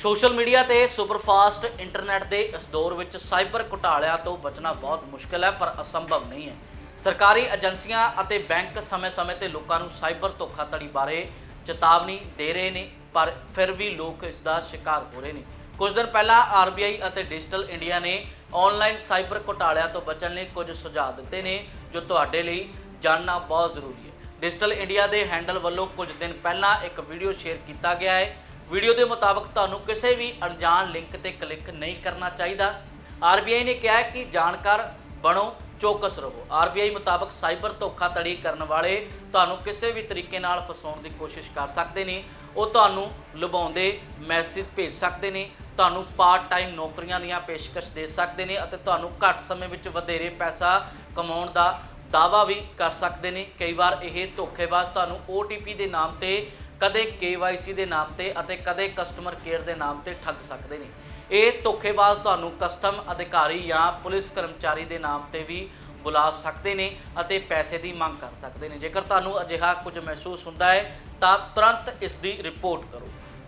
Social media ਤੇ superfast internet ਦੇ ਇਸ ਦੌਰ ਵਿੱਚ ਸਾਈਬਰ ਘੁਟਾਲਿਆਂ ਤੋਂ ਬਚਣਾ ਬਹੁਤ ਮੁਸ਼ਕਲ ਹੈ, ਪਰ ਅਸੰਭਵ ਨਹੀਂ ਹੈ। ਸਰਕਾਰੀ ਏਜੰਸੀਆਂ ਅਤੇ ਬੈਂਕ ਸਮੇਂ-ਸਮੇਂ ਤੇ ਲੋਕਾਂ ਨੂੰ ਸਾਈਬਰ ਧੋਖਾਧੜੀ ਬਾਰੇ ਚੇਤਾਵਨੀ ਦੇ ਰਹੇ ਨੇ, ਪਰ ਫਿਰ ਵੀ ਲੋਕ ਇਸ ਦਾ ਸ਼ਿਕਾਰ ਹੋ ਰਹੇ ਨੇ। ਕੁਝ ਦਿਨ ਪਹਿਲਾਂ ਆਰਬੀਆਈ ਅਤੇ ਡਿਜੀਟਲ ਇੰਡੀਆ ਨੇ ਆਨਲਾਈਨ ਸਾਈਬਰ ਘੁਟਾਲਿਆਂ ਤੋਂ ਬਚਣ ਲਈ ਕੁਝ ਸੁਝਾਅ ਦਿੱਤੇ ਨੇ, ਜੋ ਤੁਹਾਡੇ ਲਈ ਜਾਣਨਾ ਬਹੁਤ ਜ਼ਰੂਰੀ ਹੈ। ਡਿਜੀਟਲ ਇੰਡੀਆ ਦੇ ਹੈਂਡਲ ਵੱਲੋਂ ਕੁਝ ਦਿਨ ਪਹਿਲਾਂ ਇੱਕ ਵੀਡੀਓ ਸ਼ੇਅਰ ਕੀਤਾ ਗਿਆ ਹੈ। ਵੀਡੀਓ ਦੇ ਮੁਤਾਬਕ ਤੁਹਾਨੂੰ ਕਿਸੇ ਵੀ ਅਣਜਾਣ ਲਿੰਕ ਤੇ ਕਲਿੱਕ ਨਹੀਂ ਕਰਨਾ ਚਾਹੀਦਾ। ਆਰਬੀਆਈ ਨੇ ਕਿਹਾ ਕਿ ਜਾਣਕਾਰ ਬਣੋ, ਚੌਕਸ ਰਹੋ। ਆਰਬੀਆਈ ਮੁਤਾਬਕ ਸਾਈਬਰ ਧੋਖਾਧੜੀ ਕਰਨ ਵਾਲੇ ਤੁਹਾਨੂੰ ਕਿਸੇ ਵੀ ਤਰੀਕੇ ਨਾਲ ਫਸਾਉਣ ਦੀ ਕੋਸ਼ਿਸ਼ ਕਰ ਸਕਦੇ ਨੇ। ਉਹ ਤੁਹਾਨੂੰ ਲੁਭਾਉਂਦੇ ਮੈਸੇਜ ਭੇਜ ਸਕਦੇ ਨੇ, ਤੁਹਾਨੂੰ ਪਾਰਟ ਟਾਈਮ ਨੌਕਰੀਆਂ ਦੀਆਂ ਪੇਸ਼ਕਸ਼ ਦੇ ਸਕਦੇ ਨੇ ਅਤੇ ਤੁਹਾਨੂੰ ਘੱਟ ਸਮੇਂ ਵਿੱਚ ਵਧੇਰੇ ਪੈਸਾ ਕਮਾਉਣ ਦਾ ਦਾਵਾ ਵੀ ਕਰ ਸਕਦੇ ਨੇ। ਕਈ ਵਾਰ ਇਹ ਧੋਖੇਬਾਜ਼ ਤੁਹਾਨੂੰ OTP ਦੇ ਨਾਮ ਤੇ ਕਦੇ KYC ਦੇ ਨਾਮ ਤੇ ਅਤੇ ਕਦੇ ਕਸਟਮਰ ਕੇਅਰ ਦੇ ਨਾਮ ਤੇ ਠੱਗ ਸਕਦੇ ਨੇ। ਇਹ ਧੋਖੇਬਾਜ਼ ਤੁਹਾਨੂੰ ਕਸਟਮ ਅਧਿਕਾਰੀ ਜਾਂ ਪੁਲਿਸ ਕਰਮਚਾਰੀ ਦੇ ਨਾਮ ਤੇ ਵੀ ਬੁਲਾ ਸਕਦੇ ਨੇ ਅਤੇ ਪੈਸੇ ਦੀ ਮੰਗ ਕਰ ਸਕਦੇ ਨੇ। ਜੇਕਰ ਤੁਹਾਨੂੰ ਅਜਿਹਾ ਕੁਝ ਮਹਿਸੂਸ ਹੁੰਦਾ ਹੈ, ਤਾਂ ਤੁਰੰਤ ਇਸ ਦੀ ਰਿਪੋਰਟ ਕਰੋ।